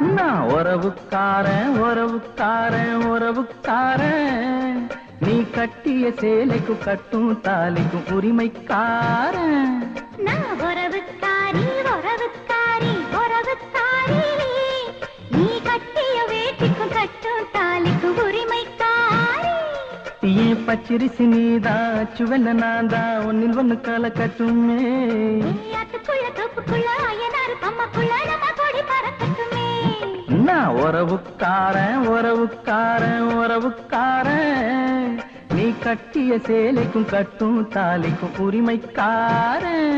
நான் உறவுக்காரன் உறவுக்காரன் உறவுக்காரன். நீ கட்டிய சேலைக்கும் கட்டும் தாலிக்கும் உரிமைக்காரன். நான் உறவுக்காரி உறவுக்காரி உறவுக்காரி. நீ கட்டிய வேட்டிக்கும் கட்டும் தாலிக்கும் உரிமைக்காரி. ஏன் பச்சரிசி நீதான் சுவல்ல நான் தான் ஒன்னில் ஒண்ணு கால கட்டுமே நான் உறவுக்காரன் உறவுக்காரன் உறவுக்காரன் நீ கட்டிய சேலைக்கும் கட்டும் தாலிக்கும் உரிமைக்காரன்.